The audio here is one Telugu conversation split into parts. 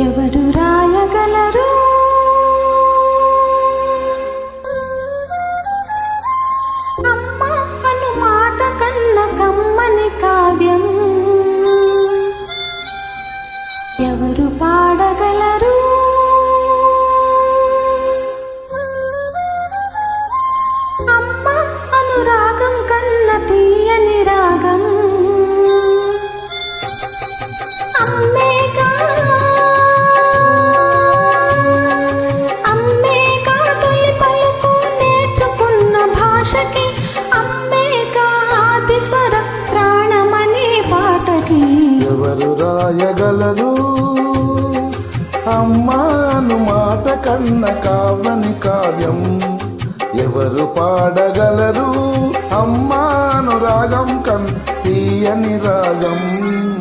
ఎవరు రాయగలరు? ఎవరు రాయగలరు. అమ్మాను మాట కన్న కావని కావ్యం ఎవరు పాడగలరు? అమ్మాను రాగం కన్ తీయని రాగం.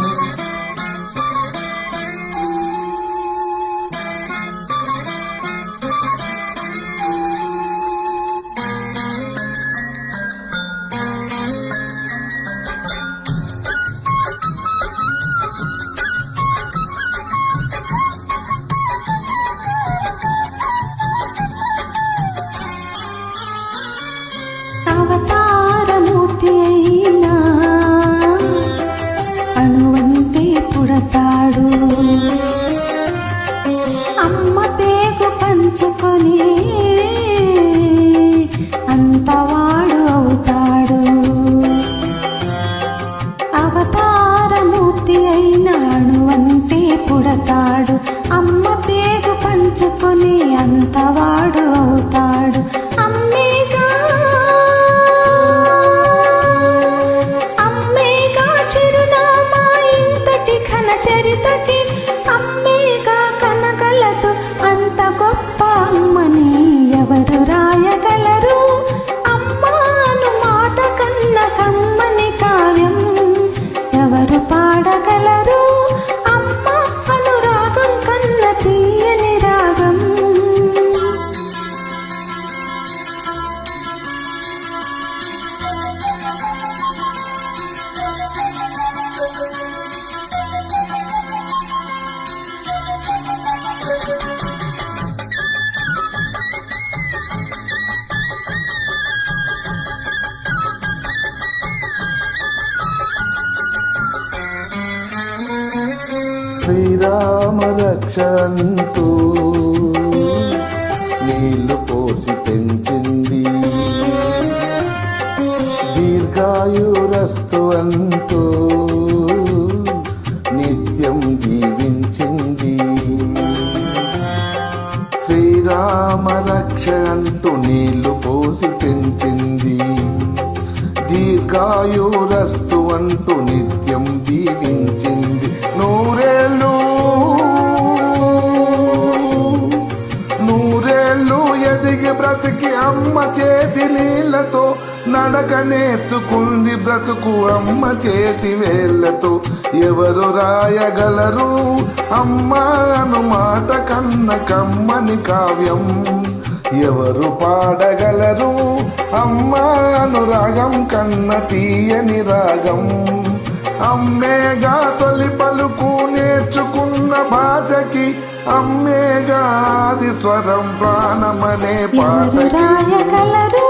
పేగు పంచుకొని అంతవాడు అవుతాడు. అవతారమూర్తి అయినాడు అంటే పుడతాడు. అమ్మ పేగు పంచుకొని అంతవాడు శ్రీరామ రక్ష నీళ్ళు పోసి పెంచింది. దీర్ఘాయురస్తు అంటూ నిత్యం జీవించింది. శ్రీరామ రక్ష అంటూ నీళ్ళు పోసి పెంచింది. దీర్ఘాయురస్తు అంటూ నిత్యం జీవించింది. ఎదిగి అమ్మ చేతి నీళ్ళతో నడక నేర్చుకుంది బ్రతుకు అమ్మ చేతి వేళ్ళతో ఎవరు రాయగలరు? అమ్మ అను మాట కన్న కమ్మని కావ్యం. ఎవరు పాడగలరు? అమ్మ అనురాగం కన్న తీయని రాగం. అమ్మేగా తొలి పలుకు నేర్చుకున్న భాషకి అమ్మేగాది స్వరం ప్రాణమనే పాట రాయగలరు?